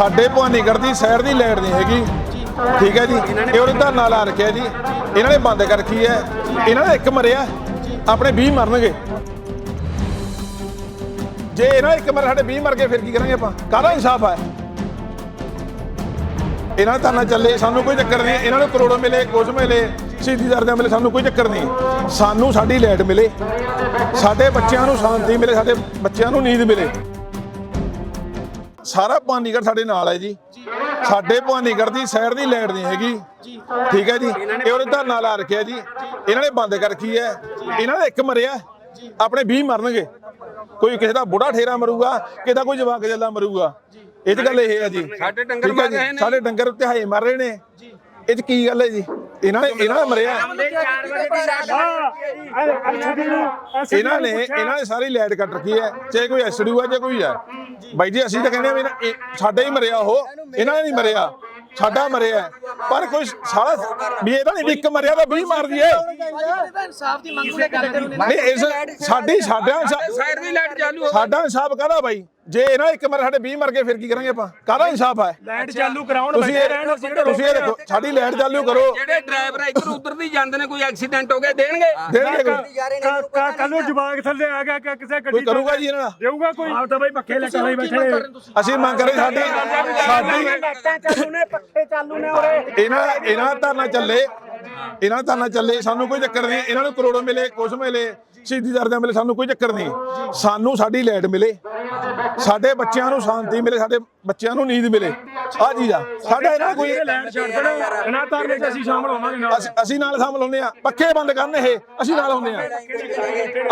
ਸਾਡੇ ਭਵਾਨੀਗੜ੍ਹ ਦੀ ਸਹਿਰ ਦੀ ਲਾਈਟ ਨਹੀਂ ਹੈਗੀ। ਠੀਕ ਹੈ ਜੀ? ਇਹ ਉਹਨੇ ਧਰਨਾ ਲਾ ਰੱਖਿਆ ਜੀ। ਇਹਨਾਂ ਨੇ ਬੰਦ ਕਰ ਰੱਖੀ ਹੈ। ਇਹਨਾਂ ਨੇ ਇੱਕ ਮਰਿਆ। ਆਪਣੇ 20 ਮਰਨਗੇ। ਜੇ ਇਹਨਾਂ ਇੱਕ ਮਰ ਸਾਡੇ 20 ਮਰ ਗਏ ਫਿਰ ਕੀ ਕਰਾਂਗੇ ਆਪਾਂ? ਕਾਹਦਾ ਇਨਸਾਫ ਹੈ ਇਹਨਾਂ ਦਾ ਧਰਨਾ ਚੱਲੇ, ਸਾਨੂੰ ਕੋਈ ਚੱਕਰ ਨਹੀਂ। ਇਹਨਾਂ ਨੂੰ ਕਰੋੜੋਂ ਮਿਲੇ ਕੁਝ ਮਿਲੇ, ਸ਼ਹੀਦੀ ਦਰਜਾ ਮਿਲੇ, ਸਾਨੂੰ ਕੋਈ ਚੱਕਰ ਨਹੀਂ। ਸਾਨੂੰ ਸਾਡੀ ਲਾਈਟ ਮਿਲੇ। ਸਾਡੇ ਬੱਚਿਆਂ ਨੂੰ ਸ਼ਾਂਤੀ ਮਿਲੇ, ਸਾਡੇ ਬੱਚਿਆਂ ਨੂੰ ਨੀਂਦ ਮਿਲੇ। ਸਾਰਾ ਭਵਾਨੀਗੜ੍ਹ ਸਾਡੇ ਨਾਲ ਹੈ ਜੀ। ਸਾਡੇ ਭਵਾਨੀਗੜ੍ਹ ਦੀ ਸਾਈਡ ਦੀ ਲਾਈਟ ਨਹੀਂ ਹੈਗੀ। ਠੀਕ ਹੈ ਜੀ। ਇਹ ਉਹਨੇ ਧਰਨਾ ਲਾ ਰੱਖਿਆ ਜੀ। ਇਹਨਾਂ ਨੇ ਬੰਦ ਕਰ ਰੱਖੀ ਹੈ। ਇਹਨਾਂ ਦਾ ਇੱਕ ਮਰਿਆ। ਆਪਣੇ 20 ਮਰਨਗੇ। ਕੋਈ ਕਿਸੇ ਦਾ ਬੁੜਾ ਠੇਰਾ ਮਰੂਗਾ ਕਿਸੇ ਦਾ ਕੋਈ ਜਵਾਕ ਜੱਲਾ ਮਰੂਗਾ। ਇਹ ਚ ਗੱਲ ਇਹ ਹੈ ਜੀ। ਸਾਡੇ ਡੰਗਰ ਮਰ ਰਹੇ ਨੇ। ਸਾਡੇ ਡੰਗਰ ਉੱਤੇ ਹਾਏ ਮਰ ਰਹੇ ਨੇ। ਇਹ ਕੀ ਗੱਲ ਹੈ ਜੀ? ਇਹਨਾਂ ਨੇ ਇਹਨਾਂ ਨੇ ਮਰਿਆ। ਇਹਨਾਂ ਨੇ ਇਹਨਾਂ ਨੇ ਸਾਰੀ ਲਾਈਟ ਕੱਟ ਰੱਖੀ ਹੈ। ਚਾਹੇ ਕੋਈ ਐਸਡੀਓ ਆ ਜਾਂ ਕੋਈ ਹੈ। ਬਾਈ ਜੀ ਅਸੀਂ ਤਾਂ ਕਹਿੰਦੇ ਆ ਵੀ ਇਹਨਾਂ- ਇਹ ਸਾਡਾ ਹੀ ਮਰਿਆ ਉਹ। ਇਹਨਾਂ ਨੇ ਨਹੀਂ ਮਰਿਆ। ਸਾਡਾ ਮਰਿਆ ਪਰ ਕੋਈ ਸਾਲਾ ਵੀ ਇਹਦਾ ਨਹੀਂ ਵੀ ਇੱਕ ਮਰਿਆ ਤਾਂ 20 ਮਾਰ ਦਈਏ। ਇਨਸਾਫ ਦੀ ਮੰਗ ਲੈ ਕੇ ਨਹੀਂ ਇਸ ਸਾਡੀ ਸਾਡਾ ਸਾਈਡ ਦੀ ਲਾਈਟ ਚਾਲੂ ਹੋ ਸਾਡਾ ਇਨਸਾਫ ਕਾਹਦਾ ਬਾਈ? ਜੇ ਇਹਨਾਂ ਇੱਕ ਮਰ ਸਾਡੇ 20 ਮਰ ਗਏ ਫਿਰ ਕੀ ਕਰਾਂਗੇ ਆਪਾਂ? ਕਾਹਦਾ ਇਨਸਾਫ ਹੈ? ਲਾਈਟ ਚਾਲੂ ਕਰਾਉਣ ਤੁਸੀਂ ਬੈਠੇ ਇਹ ਰਹਿਣ ਤੁਸੀਂ ਇਹ ਦੇਖੋ ਸਾਡੀ ਲਾਈਟ ਚਾਲੂ ਕਰੋ। ਜਿਹੜੇ ਡਰਾਈਵਰ ਇੱਧਰ ਉੱਧਰ ਦੀ ਜਾਂਦੇ ਨੇ ਕੋਈ ਐਕਸੀਡੈਂਟ ਹੋ ਗਿਆ ਦੇਣਗੇ? ਦੇਣਗੇ ਕੱਲ ਨੂੰ ਜਵਾਗ ਥੱਲੇ ਆ ਗਿਆ ਕਿ ਕਿਸੇ ਗੱਡੀ ਕੋਈ ਕਰੂਗਾ ਜੀ ਇਹਨਾਂ ਦਾ ਦੇਊਗਾ ਕੋਈ? ਆਪ ਤਾਂ ਬਾਈ ਪੱਖੇ ਲੈ ਕੇ ਬੈਠੇ ਅਸੀਂ ਮੰਗ ਕਰ ਸਾਡੀ ਸਾਡੀ ਲਾਈਟਾਂ ਚਾਲੂ ਨੇ ਪੱਖੇ ਚਾਲੂ ਨੇ ਉਰੇ। ਇਹਨਾਂ ਇਹਨਾਂ ਧਰਨਾ ਚੱਲੇ। ਇਹਨਾਂ ਧਰਨਾ ਚੱਲੇ ਸਾਨੂੰ ਕੋਈ ਚੱਕਰ ਨਹੀਂ। ਇਹਨਾਂ ਨੂੰ ਕਰੋੜੋਂ ਮਿਲੇ ਕੁਛ ਮਿਲੇ ਸ਼ਹੀਦੀ ਦਰਜਾ ਮਿਲੇ ਸਾਨੂੰ ਕੋਈ ਚੱਕਰ ਨਹੀਂ। ਸਾਨੂੰ ਸਾਡੀ ਲਾਈਟ ਮਿਲੇ। ਸਾਡੇ ਬੱਚਿਆਂ ਨੂੰ ਸ਼ਾਂਤੀ ਮਿਲੇ ਸਾਡੇ ਬੱਚਿਆਂ ਨੂੰ ਨੀਂਦ ਮਿਲੇ। ਆ ਚੀਜ਼ ਆ। ਸਾਡਾ ਇਹਨਾਂ ਕੋਈ ਲਾਈਟ ਛੱਡ ਦੇਣਾ। ਇਹਨਾਂ ਧਰਨੇ 'ਚ ਅਸੀਂ ਸ਼ਾਮਲ ਹੋਵਾਂਗੇ ਨਾਲ। ਅਸੀਂ- ਅਸੀਂ ਨਾਲ ਸ਼ਾਮਲ ਹੁੰਦੇ ਆ। ਪੱਖੇ ਬੰਦ ਕਰਨ ਇਹ ਅਸੀਂ ਨਾਲ ਹੁੰਦੇ ਆ।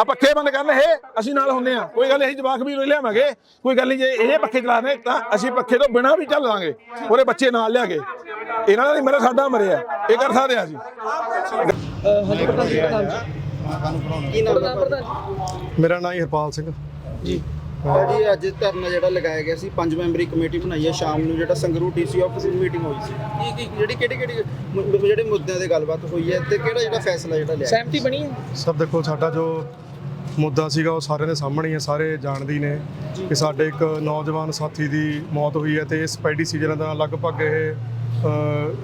ਆ ਪੱਖੇ ਬੰਦ ਕਰਨ ਇਹ ਅਸੀਂ ਨਾਲ ਹੁੰਦੇ ਆ। ਕੋਈ ਗੱਲ ਨਹੀਂ ਅਸੀਂ ਜਵਾਕ ਵੀ ਲਿਆਵਾਂਗੇ। ਕੋਈ ਗੱਲ ਨਹੀਂ ਜੇ ਇਹ ਪੱਖੇ ਚਲਾਣੇ ਤਾਂ ਅਸੀਂ ਪੱਖੇ ਤੋਂ ਬਿਨਾਂ ਵੀ ਚੱਲ ਲਾਂਗੇ। ਉਹਦੇ ਬੱਚੇ ਨਾਲ ਲਿਆ ਕੇ। ਇਹਨਾਂ ਦਾ ਨਹੀਂ ਮਰਿਆ ਸਾਡਾ ਮਰਿਆ। ਇਹ ਕਰ ਸਕਦੇ ਆ ਅਸੀਂ। ਕੀ ਨਾਮ ਹੈ? ਪ੍ਰਧਾਨ ਮੇਰਾ ਨਾਮ ਹਰਪਾਲ ਸਿੰਘ। ਜੀ। ਜੀ ਅੱਜ ਧਰਨਾ ਜਿਹੜਾ ਲਗਾਇਆ ਗਿਆ ਸੀ ਪੰਜ ਮੈਂਬਰੀ ਕਮੇਟੀ ਬਣਾਈ ਹੈ ਸ਼ਾਮ ਨੂੰ ਜਿਹੜਾ ਸੰਗਰੂਰ ਡੀਸੀ ਆਫਿਸ ਵਿੱਚ ਮੀਟਿੰਗ ਹੋਈ ਸੀ। ਕੀ ਕੀ ਜਿਹੜੀ ਕਿਹੜੀ ਕਿਹੜੀ ਮੁ- ਜਿਹੜੇ ਮੁੱਦਿਆਂ ਤੇ ਗੱਲਬਾਤ ਹੋਈ ਹੈ ਤੇ ਕਿਹੜਾ ਜਿਹੜਾ ਫੈਸਲਾ ਜਿਹੜਾ ਲਿਆ ਸਹਿਮਤੀ ਬਣੀ ਹੈ? ਸਰ ਦੇਖੋ ਸਾਡਾ ਜੋ ਮੁੱਦਾ ਸੀਗਾ ਉਹ ਸਾਰਿਆਂ ਦੇ ਸਾਹਮਣੇ ਹੀ ਹੈ ਸਾਰੇ ਜਾਣਦੇ ਹੀ ਨੇ ਕਿ ਸਾਡੇ ਇੱਕ ਨੌਜਵਾਨ ਸਾਥੀ ਦੀ ਮੌਤ ਹੋਈ ਹੈ ਤੇ ਇਸ ਪੈਡੀ ਸੀਜ਼ਨ ਦਾ ਲਗਭਗ ਇਹ ਅ,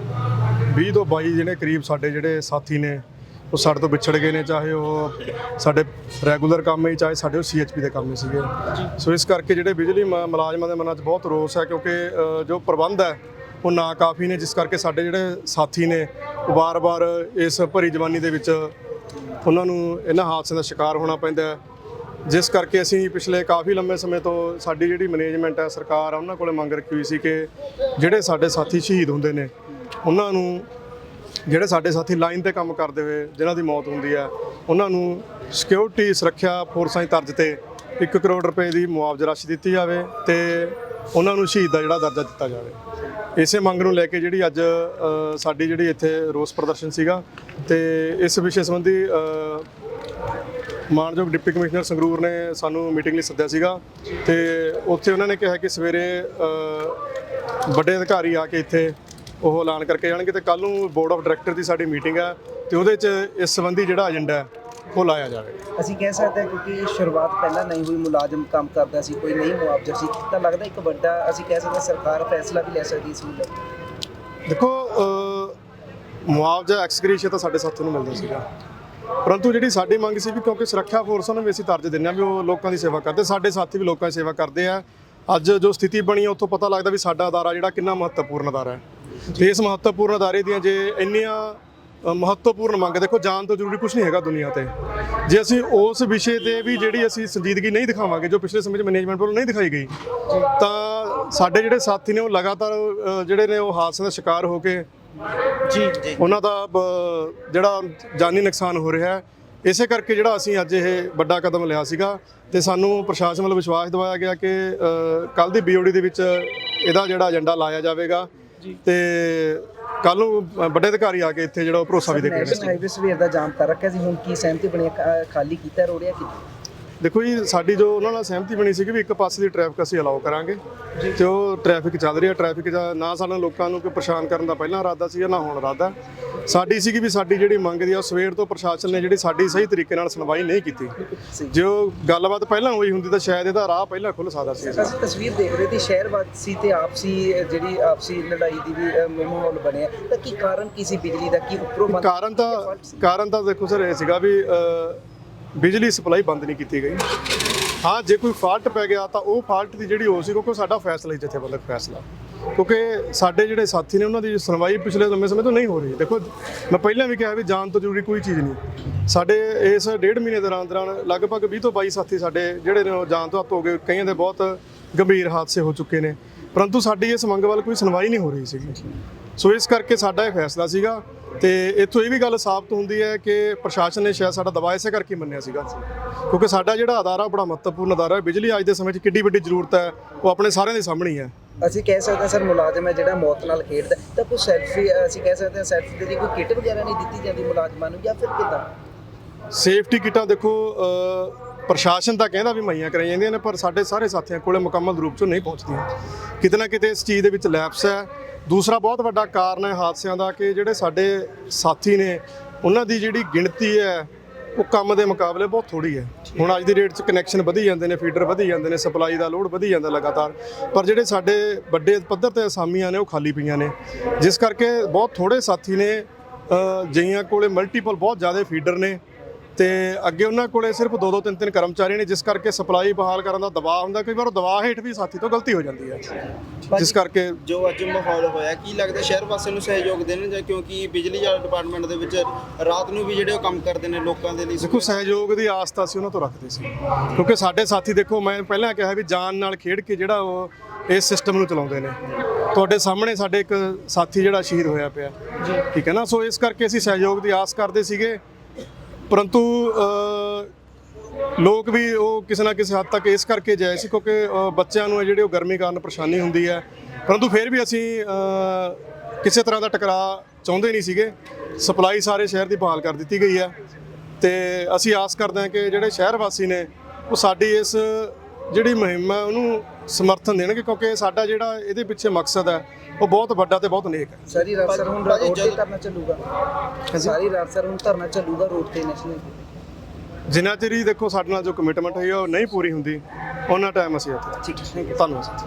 20 ਤੋਂ 22 ਜਿਹੜੇ ਕਰੀਬ ਸਾਡੇ ਜਿਹੜੇ ਸਾਥੀ ਨੇ ਉਹ ਸਾਡੇ ਤੋਂ ਵਿਛੜ ਗਏ ਨੇ, ਚਾਹੇ ਉਹ ਸਾਡੇ ਰੈਗੂਲਰ ਕੰਮ ਹੀ, ਚਾਹੇ ਸਾਡੇ ਉਹ ਸੀਐਚਪੀ ਦੇ ਕੰਮ ਹੀ ਸੀਗੇ। ਸੋ ਇਸ ਕਰਕੇ ਜਿਹੜੇ ਬਿਜਲੀ ਮ- ਮੁਲਾਜ਼ਮਾਂ ਦੇ ਮਨਾਂ 'ਚ ਬਹੁਤ ਰੋਸ ਹੈ, ਕਿਉਂਕਿ ਜੋ ਪ੍ਰਬੰਧ ਹੈ, ਉਹ ਨਾ ਕਾਫੀ ਨੇ, ਜਿਸ ਕਰਕੇ ਸਾਡੇ ਜਿਹੜੇ ਸਾਥੀ ਨੇ, ਉਹ ਵਾਰ-ਵਾਰ ਇਸ ਭਰੀ ਜਵਾਨੀ ਦੇ ਵਿੱਚ ਉਹਨਾਂ ਨੂੰ ਇਹਨਾਂ ਹਾਦਸਿਆਂ ਦਾ ਸ਼ਿਕਾਰ ਹੋਣਾ ਪੈਂਦਾ ਜਿਸ ਕਰਕੇ ਅਸੀਂ ਪਿਛਲੇ ਕਾਫੀ ਲੰਮੇ ਸਮੇਂ ਤੋਂ ਸਾਡੀ ਜਿਹੜੀ ਮੈਨੇਜਮੈਂਟ ਹੈ, ਸਰਕਾਰ ਆ, ਉਹਨਾਂ ਕੋਲੇ ਮੰਗ ਰੱਖੀ ਹੋਈ ਸੀ ਕਿ ਜਿਹੜੇ ਸਾਡੇ ਸਾਥੀ ਸ਼ਹੀਦ ਹੁੰਦੇ ਨੇ, ਉਹਨਾਂ ਨੂੰ ਜਿਹੜੇ ਸਾਡੇ ਸਾਥੀ ਲਾਈਨ ਤੇ ਕੰਮ ਕਰਦੇ ਹੋਏ ਜਿਨ੍ਹਾਂ ਦੀ ਮੌਤ ਹੁੰਦੀ ਹੈ ਉਹਨਾਂ ਨੂੰ ਸਿਕਿਉਰਿਟੀ ਸੁਰੱਖਿਆ ਫੋਰਸਾਂ ਦੀ ਤਰਜ਼ ਤੇ 1 ਕਰੋੜ ਰੁਪਏ ਦੀ ਮੁਆਵਜ਼ਾ ਰਾਸ਼ੀ ਦਿੱਤੀ ਜਾਵੇ ਤੇ ਉਹਨਾਂ ਨੂੰ ਸ਼ਹੀਦ ਦਾ ਜਿਹੜਾ ਦਰਜਾ ਦਿੱਤਾ ਜਾਵੇ। ਇਸੇ ਮੰਗ ਨੂੰ ਲੈ ਕੇ ਜਿਹੜੀ ਅੱਜ ਸਾਡੀ ਜਿਹੜੀ ਇੱਥੇ ਰੋਸ ਪ੍ਰਦਰਸ਼ਨ ਸੀਗਾ ਤੇ ਇਸ ਵਿਸ਼ੇ ਸੰਬੰਧੀ ਅ, ਮਾਨਯੋਗ ਡਿਪਟੀ ਕਮਿਸ਼ਨਰ ਸੰਗਰੂਰ ਨੇ ਸਾਨੂੰ ਮੀਟਿੰਗ ਲਈ ਸੱਦਿਆ ਸੀਗਾ ਤੇ ਉੱਥੇ ਉਹਨਾਂ ਨੇ ਕਿਹਾ ਕਿ ਸਵੇਰੇ ਵੱਡੇ ਅਧਿਕਾਰੀ ਆ ਕੇ ਇੱਥੇ ਉਹ ਐਲਾਨ ਕਰਕੇ ਜਾਣਗੇ ਤੇ ਕੱਲ ਨੂੰ ਬੋਰਡ ਆਫ ਡਾਇਰੈਕਟਰ ਦੀ ਸਾਡੀ ਮੀਟਿੰਗ ਹੈ ਤੇ ਉਹਦੇ 'ਚ ਇਸ ਸੰਬੰਧੀ ਜਿਹੜਾ ਏਜੰਡਾ ਹੈ ਉਹ ਲਾਇਆ ਜਾਵੇ। ਅਸੀਂ ਕਹਿ ਸਕਦੇ ਹਾਂ ਕਿਉਂਕਿ ਸ਼ੁਰੂਆਤ ਪਹਿਲਾਂ ਨਹੀਂ ਹੋਈ ਮੁਲਾਜ਼ਮ ਕੰਮ ਕਰਦਾ ਸੀ ਕੋਈ ਨਹੀਂ ਮੁਆਵਜ਼ਾ ਸੀ। ਤਾਂ ਲੱਗਦਾ ਇੱਕ ਵੱਡਾ ਅਸੀਂ ਕਹਿ ਸਕਦੇ ਹਾਂ ਸਰਕਾਰ ਫੈਸਲਾ ਵੀ ਲੈ ਸਕਦੀ ਇਸ ਨੂੰ। ਦੇਖੋ ਮੁਆਵਜ਼ਾ ਐਕਸਗ੍ਰੇਸ਼ੀਆ ਤਾਂ ਸਾਡੇ ਸਾਥੀਆਂ ਨੂੰ ਮਿਲਦਾ ਸੀਗਾ। ਪਰੰਤੂ ਜਿਹੜੀ ਸਾਡੀ ਮੰਗ ਸੀ ਵੀ ਕਿਉਂਕਿ ਸੁਰੱਖਿਆ ਫੋਰਸਾਂ ਨੂੰ ਵੀ ਅਸੀਂ ਤਰਜ ਦਿੰਦੇ ਹਾਂ ਵੀ ਉਹ ਲੋਕਾਂ ਦੀ ਸੇਵਾ ਕਰਦੇ ਸਾਡੇ ਸਾਥੀ ਵੀ ਲੋਕਾਂ ਦੀ ਸੇਵਾ ਕਰਦੇ ਆ। ਅੱਜ ਜੋ ਸਥਿਤੀ ਬਣੀ ਹੈ ਉੱਥੋਂ ਪਤਾ ਲੱਗਦਾ ਵੀ ਸਾਡਾ ਅਦਾਰਾ ਜਿਹੜਾ ਕਿੰਨਾ ਮਹੱਤਵਪੂਰਨ ਅਦਾਰਾ ਹੈ। ਤੇ ਇਸ ਮਹੱਤਵਪੂਰਨ ਅਦਾਰੇ ਦੀਆਂ ਜੇ ਇੰਨੀਆਂ ਮਹੱਤਵਪੂਰਨ ਮੰਗ ਦੇਖੋ ਜਾਨ ਤੋਂ ਜ਼ਰੂਰੀ ਕੁਝ ਨਹੀਂ ਹੈਗਾ ਦੁਨੀਆ ਤੇ। ਜੇ ਅਸੀਂ ਉਸ ਵਿਸ਼ੇ ਤੇ ਵੀ ਜਿਹੜੀ ਅਸੀਂ ਸੰਜੀਦਗੀ ਨਹੀਂ ਦਿਖਾਵਾਂਗੇ ਜੋ ਪਿਛਲੇ ਸਮੇਂ 'ਚ ਮੈਨੇਜਮੈਂਟ ਵੱਲੋਂ ਨਹੀਂ ਦਿਖਾਈ ਗਈ ਤਾਂ ਸਾਡੇ ਜਿਹੜੇ ਸਾਥੀ ਨੇ ਉਹ ਲਗਾਤਾਰ ਜਿਹੜੇ ਨੇ ਉਹ ਹਾਦਸਿਆਂ ਦਾ ਸ਼ਿਕਾਰ ਹੋ ਕੇ ਜੀ ਜੀ। ਉਹਨਾਂ ਦਾ ਜਿਹੜਾ ਜਾਨੀ ਨੁਕਸਾਨ ਹੋ ਰਿਹਾ ਹੈ ਇਸੇ ਕਰਕੇ ਜਿਹੜਾ ਅਸੀਂ ਅੱਜ ਇਹ ਵੱਡਾ ਕਦਮ ਲਿਆ ਸੀਗਾ ਤੇ ਸਾਨੂੰ ਪ੍ਰਸ਼ਾਸਨ ਵੱਲੋਂ ਵਿਸ਼ਵਾਸ ਦਿਵਾਇਆ ਗਿਆ ਕਿ ਕੱਲ ਦੀ ਬੀਓਡੀ ਦੇ ਵਿੱਚ ਇਹਦਾ ਜਿਹੜਾ ਏਜੰਡਾ ਲਾਇਆ ਜਾਵੇਗਾ। ਤੇ ਕੱਲ ਨੂੰ ਵੱਡੇ ਅਧਿਕਾਰੀ ਆ ਕੇ ਇੱਥੇ ਜਿਹੜਾ ਉਹ ਭਰੋਸਾ ਵੀ ਦੇ ਕੇ ਨੈਸ਼ਨਲ ਹਾਈਵੇ ਸਵੇਰ ਦਾ ਜਾਮ ਕਰ ਰੱਖਿਆ ਸੀ। ਹੁਣ ਕੀ ਸਹਿਮਤੀ ਬਣੀ ਹੈ? ਖਾਲੀ ਕੀਤਾ ਰੋੜਿਆ ਕਿ ਦੇਖੋ ਜੀ ਸਾਡੀ ਜੋ ਉਹਨਾਂ ਨਾਲ ਸਹਿਮਤੀ ਬਣੀ ਸੀ ਕਿ ਵੀ ਇੱਕ ਪਾਸੇ ਦੀ ਟ੍ਰੈਫਿਕ ਅਸੀਂ ਅਲਾਉ ਕਰਾਂਗੇ ਤੇ ਉਹ ਟ੍ਰੈਫਿਕ ਚੱਲ ਰਹੀ ਹੈ ਟ੍ਰੈਫਿਕ ਦਾ ਨਾ ਸਾਨੂੰ ਲੋਕਾਂ ਨੂੰ ਕੋਈ ਪਰੇਸ਼ਾਨ ਕਰਨ ਦਾ ਪਹਿਲਾਂ ਇਰਾਦਾ ਸੀ ਨਾ ਹੁਣ ਇਰਾਦਾ। ਸਾਡੀ ਸੀਗੀ ਵੀ ਸਾਡੀ ਜਿਹੜੀ ਮੰਗ ਦੀ ਆ ਉਹ ਸਵੇਰ ਤੋਂ ਪ੍ਰਸ਼ਾਸਨ ਨੇ ਜਿਹੜੀ ਸਾਡੀ ਸਹੀ ਤਰੀਕੇ ਨਾਲ ਸੁਣਵਾਈ ਨਹੀਂ ਕੀਤੀ। ਜੇ। ਉਹ ਗੱਲਬਾਤ ਪਹਿਲਾਂ ਹੋਈ ਹੁੰਦੀ ਤਾਂ ਸ਼ਾਇਦ ਇਹਦਾ ਰਾਹ ਪਹਿਲਾਂ ਖੁੱਲ ਸਕਦਾ ਸੀ। ਅਸੀਂ ਤਸਵੀਰ ਦੇਖ ਰਹੇ ਸੀ ਸ਼ਹਿਰ ਵਾਸੀ ਤੇ ਆਪਸੀ ਜਿਹੜੀ ਆਪਸੀ ਲੜਾਈ ਦੀ ਵੀ ਮਾਹੌਲ ਬਣਿਆ ਤਾਂ ਕੀ ਕਾਰਨ ਕੀ ਸੀ ਬਿਜਲੀ ਦਾ? ਕੀ ਉੱਪਰੋਂ ਕਾਰਨ ਤਾਂ ਕਾਰਨ ਤਾਂ ਦੇਖੋ ਸਰ ਇਹ ਸੀਗਾ ਵੀ ਬਿਜਲੀ ਸਪਲਾਈ ਬੰਦ ਨਹੀਂ ਕੀਤੀ ਗਈ। ਹਾਂ, ਜੇ ਕੋਈ ਫਾਲਟ ਪੈ ਗਿਆ ਤਾਂ ਉਹ ਫਾਲਟ ਦੀ ਜਿਹੜੀ ਹੋ ਸੀ, ਕਿਉਂਕਿ ਸਾਡਾ ਫੈਸਲਾ ਹੀ ਜਥੇਬੰਦਕ ਫੈਸਲਾ। ਕਿਉਂਕਿ ਸਾਡੇ ਜਿਹੜੇ ਸਾਥੀ ਨੇ, ਉਹਨਾਂ ਦੀ ਸੁਣਵਾਈ ਪਿਛਲੇ ਲੰਮੇ ਸਮੇਂ ਤੋਂ ਨਹੀਂ ਹੋ ਰਹੀ। ਦੇਖੋ, ਮੈਂ ਪਹਿਲਾਂ ਵੀ ਕਿਹਾ ਵੀ ਜਾਨ ਤੋਂ ਜ਼ਰੂਰੀ ਕੋਈ ਚੀਜ਼ ਨਹੀਂ। ਸਾਡੇ ਇਸ ਡੇਢ ਮਹੀਨੇ ਦੌਰਾਨ ਦੌਰਾਨ ਲਗਭਗ 20 ਤੋਂ 22 ਸਾਥੀ ਸਾਡੇ ਜਿਹੜੇ ਨੇ, ਉਹ ਜਾਨ ਤੋਂ ਹੱਥ ਹੋ ਗਏ। ਕਈਆਂ ਦੇ ਬਹੁਤ ਗੰਭੀਰ ਹਾਦਸੇ ਹੋ ਚੁੱਕੇ ਨੇ। ਪਰੰਤੂ ਸਾਡੀ ਇਸ ਮੰਗ ਵੱਲ ਕੋਈ ਸੁਣਵਾਈ ਨਹੀਂ ਹੋ ਰਹੀ ਸੀਗੀ। ਸੋ ਇਸ ਕਰਕੇ ਸਾਡਾ ਇਹ ਫੈਸਲਾ ਸੀਗਾ ਤੇ ਇੱਥੋਂ ਇਹ ਵੀ ਗੱਲ ਸਾਬਤ ਹੁੰਦੀ ਹੈ ਕਿ ਪ੍ਰਸ਼ਾਸਨ ਨੇ ਸ਼ਾਇਦ ਸਾਡਾ ਦਬਾਅ ਇਸੇ ਕਰਕੇ ਮੰਨਿਆ ਸੀਗਾ। ਕਿਉਂਕਿ ਸਾਡਾ ਜਿਹੜਾ ਅਦਾਰਾ ਬੜਾ ਮਹੱਤਵਪੂਰਨ ਅਦਾਰਾ ਹੈ। ਬਿਜਲੀ ਅੱਜ ਦੇ ਸਮੇਂ 'ਚ ਕਿੱਡੀ ਵੱਡੀ ਜ਼ਰੂਰਤ ਹੈ ਉਹ ਆਪਣੇ ਸਾਰਿਆਂ ਦੇ ਸਾਹਮਣੇ ਹੀ ਹੈ। ਅਸੀਂ ਕਹਿ ਸਕਦੇ ਹਾਂ ਸਰ ਮੁਲਾਜ਼ਮ ਹੈ ਜਿਹੜਾ ਮੌਤ ਨਾਲ ਖੇਡਦਾ ਤਾਂ ਕੋਈ ਸੈਲਫੀ ਅਸੀਂ ਕਹਿ ਸਕਦੇ ਹਾਂ ਸੈਲਫੀ ਦੇ ਲਈ ਕੋਈ ਕਿੱਟ ਵਗੈਰਾ ਨਹੀਂ ਦਿੱਤੀ ਜਾਂਦੀ ਮੁਲਾਜ਼ਮਾਂ ਨੂੰ ਜਾਂ ਫਿਰ ਕਿਦਾਂ? ਸੇਫਟੀ ਕਿਟਾਂ ਦੇਖੋ ਪ੍ਰਸ਼ਾਸਨ ਤਾਂ ਕਹਿੰਦਾ ਵੀ ਮੁਹੱਈਆ ਕਰਾਈਆਂ ਜਾਂਦੀਆਂ ਨੇ ਪਰ ਸਾਡੇ ਸਾਰੇ ਸਾਥੀਆਂ ਕੋਲੇ ਮੁਕੰਮਲ ਰੂਪ 'ਚ ਨਹੀਂ ਪਹੁੰਚਦੀਆਂ। ਕਿਤੇ ਨਾ ਕਿਤੇ ਇਸ ਚੀਜ਼ ਦੇ ਵਿੱਚ ਲੈਪਸ ਹੈ। ਦੂਸਰਾ ਬਹੁਤ ਵੱਡਾ ਕਾਰਨ ਹੈ ਹਾਦਸਿਆਂ ਦਾ ਕਿ ਜਿਹੜੇ ਸਾਡੇ ਸਾਥੀ ਨੇ ਉਹਨਾਂ ਦੀ ਜਿਹੜੀ ਗਿਣਤੀ ਹੈ ਉਹ ਕੰਮ ਦੇ ਮੁਕਾਬਲੇ ਬਹੁਤ ਥੋੜੀ ਹੈ। ਹੁਣ ਅੱਜ ਦੀ ਡੇਟ 'ਚ ਕਨੈਕਸ਼ਨ ਵਧੀ ਜਾਂਦੇ ਨੇ ਫੀਡਰ ਵਧੀ ਜਾਂਦੇ ਨੇ ਸਪਲਾਈ ਦਾ ਲੋਡ ਵਧੀ ਜਾਂਦਾ ਲਗਾਤਾਰ। ਪਰ ਜਿਹੜੇ ਸਾਡੇ ਵੱਡੇ ਪੱਧਰ ਤੇ ਅਸਾਮੀਆਂ ਨੇ ਉਹ ਖਾਲੀ ਪਈਆਂ ਨੇ। ਜਿਸ ਕਰਕੇ ਬਹੁਤ ਥੋੜੇ ਸਾਥੀ ਨੇ ਜਈਆਂ ਕੋਲੇ ਮਲਟੀਪਲ ਬਹੁਤ ਜ਼ਿਆਦਾ ਫੀਡਰ ਨੇ। ਤੇ ਅੱਗੇ ਉਹਨਾਂ ਕੋਲੇ ਸਿਰਫ ਦੋ ਦੋ ਤਿੰਨ ਤਿੰਨ ਕਰਮਚਾਰੀ ਨੇ ਜਿਸ ਕਰਕੇ ਸਪਲਾਈ ਬਹਾਲ ਕਰਨ ਦਾ ਦਬਾਅ ਹੁੰਦਾ ਕਈ ਵਾਰ ਉਹ ਦਬਾਅ ਹੇਠ ਵੀ ਸਾਥੀ ਤੋਂ ਗਲਤੀ ਹੋ ਜਾਂਦੀ ਹੈ। ਜਿਸ ਕਰਕੇ ਜੋ ਅੱਜ ਮਾਹੌਲ ਹੋਇਆ ਕੀ ਲੱਗਦਾ ਸ਼ਹਿਰ ਵਾਸੀਆਂ ਨੂੰ ਸਹਿਯੋਗ ਦੇਣ ਜਾਂ ਕਿਉਂਕਿ ਬਿਜਲੀ ਵਾਲੇ ਡਿਪਾਰਟਮੈਂਟ ਦੇ ਵਿੱਚ ਰਾਤ ਨੂੰ ਵੀ ਜਿਹੜੇ ਉਹ ਕੰਮ ਕਰਦੇ ਨੇ ਲੋਕਾਂ ਦੇ ਲਈ? ਦੇਖੋ ਸਹਿਯੋਗ ਦੀ ਆਸ ਤਾਂ ਅਸੀਂ ਉਹਨਾਂ ਤੋਂ ਰੱਖਦੇ ਸੀ। ਕਿਉਂਕਿ ਸਾਡੇ ਸਾਥੀ ਦੇਖੋ ਮੈਂ ਪਹਿਲਾਂ ਕਿਹਾ ਵੀ ਜਾਨ ਨਾਲ ਖੇਡ ਕੇ ਜਿਹੜਾ ਉਹ ਇਸ ਸਿਸਟਮ ਨੂੰ ਚਲਾਉਂਦੇ ਨੇ। ਤੁਹਾਡੇ ਸਾਹਮਣੇ ਸਾਡੇ ਇੱਕ ਸਾਥੀ ਜਿਹੜਾ ਸ਼ਹੀਦ ਹੋਇਆ ਪਿਆ। ਠੀਕ ਹੈ ਨਾ? ਸੋ ਇਸ ਕਰਕੇ ਅਸੀਂ ਸਹਿਯੋਗ ਦੀ ਆਸ ਕਰਦੇ ਸੀਗੇ। ਪਰੰਤੂ ਲੋਕ ਵੀ ਉਹ ਕਿਸੇ ਨਾ ਕਿਸੇ ਹੱਦ ਤੱਕ ਇਸ ਕਰਕੇ ਜਾਏ ਸੀ ਕਿਉਂਕਿ ਬੱਚਿਆਂ ਨੂੰ ਹੈ ਜਿਹੜੇ ਉਹ ਗਰਮੀ ਕਾਰਨ ਪਰੇਸ਼ਾਨੀ ਹੁੰਦੀ ਹੈ। ਪਰੰਤੂ ਫਿਰ ਵੀ ਅਸੀਂ ਕਿਸੇ ਤਰ੍ਹਾਂ ਦਾ ਟਕਰਾਅ ਚਾਹੁੰਦੇ ਨਹੀਂ ਸੀਗੇ। ਸਪਲਾਈ ਸਾਰੇ ਸ਼ਹਿਰ ਦੀ ਬਹਾਲ ਕਰ ਦਿੱਤੀ ਗਈ ਹੈ। ਤੇ ਅਸੀਂ ਆਸ ਕਰਦੇ ਹਾਂ ਕਿ ਜਿਹੜੇ ਸ਼ਹਿਰ ਵਾਸੀ ਨੇ, ਉਹ ਸਾਡੀ ਇਸ ਜਿਹੜੀ ਮੁਹਿੰਮ ਹੈ ਉਹਨੂੰ ਸਮਰਥਨ ਦੇਣਗੇ ਕਿਉਂਕਿ ਸਾਡਾ ਜਿਹੜਾ ਇਹਦੇ ਪਿੱਛੇ ਮਕਸਦ ਹੈ ਉਹ ਬਹੁਤ ਵੱਡਾ ਤੇ ਬਹੁਤ ਨੇਕ ਹੈ ਸਾਰੀ ਰਾਤ ਸਰ ਹੁਣ ਰੋਡ ਤੇ ਧਰਨਾ ਚੱਲੂਗਾ। ਸਾਰੀ ਰਾਤ ਸਰ ਹੁਣ ਧਰਨਾ ਚੱਲੂਗਾ ਰੋਡ ਤੇ ਨੈਸ਼ਨਲ ਜਿੰਨਾ ਚਿਰ ਹੀ ਦੇਖੋ ਸਾਡੇ ਨਾਲ ਜੋ ਕਮਿਟਮੈਂਟ ਹੋਈ ਹੈ ਉਹ ਨਹੀਂ ਪੂਰੀ ਹੁੰਦੀ ਉਹਨਾਂ ਟਾਈਮ ਅਸੀਂ ਇੱਥੇ। ਠੀਕ ਹੈ ਧੰਨਵਾਦ।